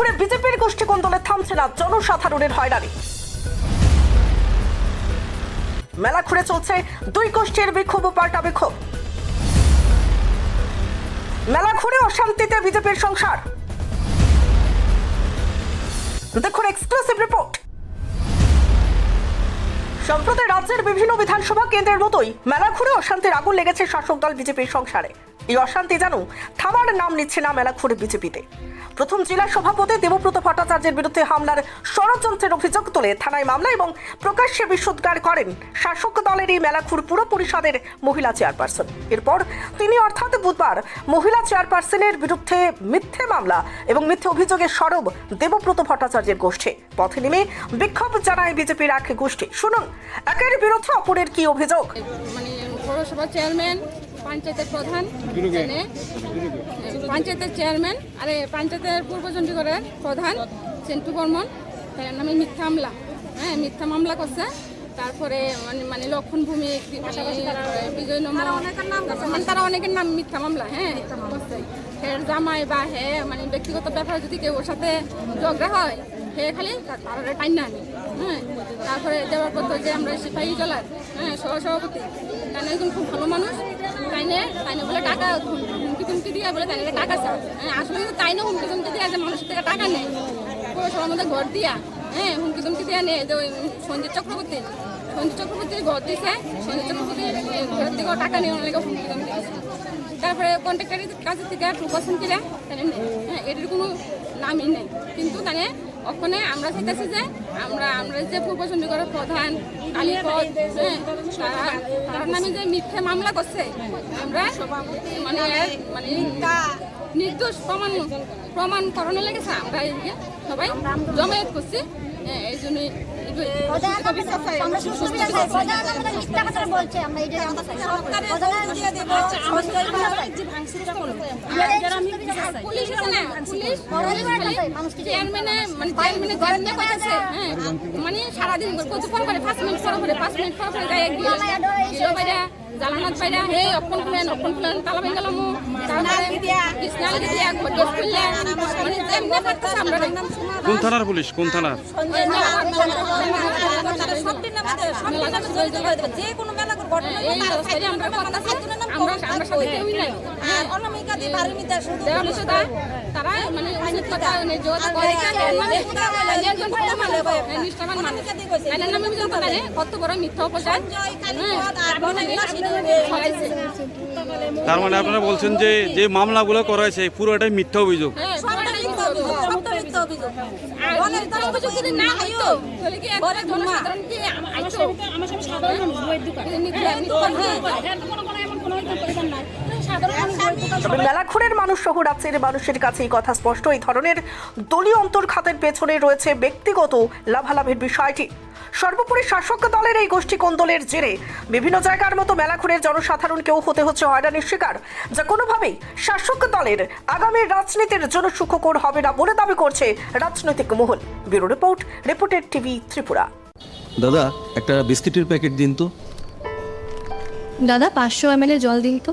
মেলাখুড়ে বিজেপির গোষ্ঠী থামছে না? জনসাধারণের হয়রানি। মেলা ঘুরে চলছে দুই গোষ্ঠীর বিক্ষোভ পাল্টা বিক্ষোভ মেলা ঘুরে অশান্তিতে বিজেপির সংসার। দেখুন এক্সক্লুসিভ রিপোর্ট সম্প্রতি রাজ্যের বিভিন্ন বিধানসভা কেন্দ্রের মতোই মেলা ঘুরে অশান্তির আগুন লেগেছে শাসক দল বিজেপির সংসারে। এই অশান্তি যেন থামার নাম নিচ্ছে না মেলাখুড়ে বিজেপিতে। প্রথম জেলা সভাপতি দেবব্রত ভট্টাচার্যের বিরুদ্ধে হামলার ষড়যন্ত্রের অভিযোগ তুলে থানায় মামলা এবং প্রকাশ্যে বিশুদ্ধার করেন শাসক দলের এই মেলাখুর পুর পরিষদের মহিলা চেয়ারপারসন। এরপর তিনি অর্থাৎ বুধবার মহিলা চেয়ারপারসনের বিরুদ্ধে মিথ্যে মামলা এবং মিথ্যে অভিযোগের সরব দেবব্রত ভট্টাচার্যের গোষ্ঠী। পথে নেমে বিক্ষোভ জানায় বিজেপির এক গোষ্ঠী। শুনুন, একের বিরুদ্ধে অপরের কি অভিযোগ? মানে পৌরসভার চেয়ারম্যান পঞ্চায়েতের প্রধান পঞ্চায়েতের চেয়ারম্যান আরে পঞ্চায়েতের পূর্ব চণ্ডীগড়ের প্রধান সেন্টু বর্মন তার নামে মিথ্যা মামলা। হ্যাঁ মিথ্যা মামলা করছে। তারপরে মানে মানে লক্ষণ ভূমি বিজয় নম্বর মানে তারা অনেকের নাম মিথ্যা মামলা হ্যাঁ করছে। হের জামাই বা হে মানে ব্যক্তিগত ব্যাপারে যদি কেউ ওর সাথে ঝগড়া হয় হে খালি তারা টাইম না। আনি হ্যাঁ তারপরে দেওয়ার পর যে আমরা সিপাহী জলার হ্যাঁ সহসভাপতি তাই একজন খুব ভালো মানুষ। তাইনে তাইনে বলে টাকা হুমকি তুমকি দিয়ে বলে তাইনে টাকা চায়। হ্যাঁ আসলে কিন্তু তাইনে হুমকি তুমকি দিয়ে মানুষের থেকে টাকা নেয়। পৌরসভার মধ্যে ঘর দিয়া। হ্যাঁ হুমকি তুমকি দিয়ে নেয়। যে ওই সঞ্জিত চক্রবর্তী, সঞ্জিত চক্রবর্তীর ঘর দিছে, সঞ্জিত চক্রবর্তীর ঘরের থেকেও টাকা নেওয়ার লেগে হুমকি দিছে। তারপরে কন্ট্রাক্টারের কাছে থেকে টু পার্সেন্ট কিনে নেই হ্যাঁ এটার কোনো নামই নেই। কিন্তু তাহলে ওখানে আমরা চাইতেছি যে আমরা আমরা যে পূর্ব চণ্ডীগড়ের প্রধান কালীপদ হ্যাঁ তারা নামে যে মিথ্যে মামলা করছে আমরা মানে মানে নির্দোষ প্রমাণ প্রমাণ করানো লেগেছে আমরা এদিকে সবাই জমায়েত করছি হ্যাঁ, এই জন্যই পুলিশ আছে না পুলিশ প্রধানই বাড়াতে চাই মানুষকে চেয়ারম্যানে মানে চেয়ারম্যানে চেয়ারম্যানে কইতাছে হ্যাঁ মানে সারাদিন কত ফোন করে পাঁচ মিনিট পর করে পাঁচ মিনিট পর করে গায়ে গিয়ে গিয়ে বাইরা জালানাত বাইরা হে অপন খুলেন অপন খুলেন তালা ভেঙে গেলাম তারপরে কৃষ্ণাল দিয়া ঘটে খুললে। মানে যেমনি পারতেছে আমরা কোন থানার পুলিশ? কোন থানার? যে কোনো মেলা ঘটনা আমরা করতেছি আমরা আমরা সাথে কেউই নাই। হ্যাঁ দিয়ে বাড়ি নিতে তারা মানে অনেক কথা মানে জোর করে মানে একজন ভালো মানে নিষ্ঠাবান মানুষ। এনার নামে বিজন করে কত বড় মিথ্যা অপচার তার মানে আপনারা বলছেন যে যে মামলাগুলো করা হয়েছে পুরোটাই মিথ্যা অভিযোগ। আমার সাথে সাধারণ মানুষ বইয়ের দোকান। তবে মেলাখুরের মানুষ সহ রাজ্যের মানুষের কাছে এই কথা স্পষ্ট। এই ধরনের দলীয় অন্তর্খাতের পেছনে রয়েছে ব্যক্তিগত লাভালাভের বিষয়টি। সর্বোপরি শাসক দলের এই গোষ্ঠী কোন্দলের জেরে? বিভিন্ন জায়গার মতো মেলাখুরের জনসাধারণকেও হতে হচ্ছে হয়রানির শিকার। যা কোনোভাবেই শাসক দলের আগামী রাজনীতির জন্য সুখকর হবে না বলে দাবি করছে রাজনৈতিক মহল। Bureau report reported TV Tripura. দাদা একটা বিস্কিটের প্যাকেট দিন তো। দাদা পাঁচশো এম জল দিন তো।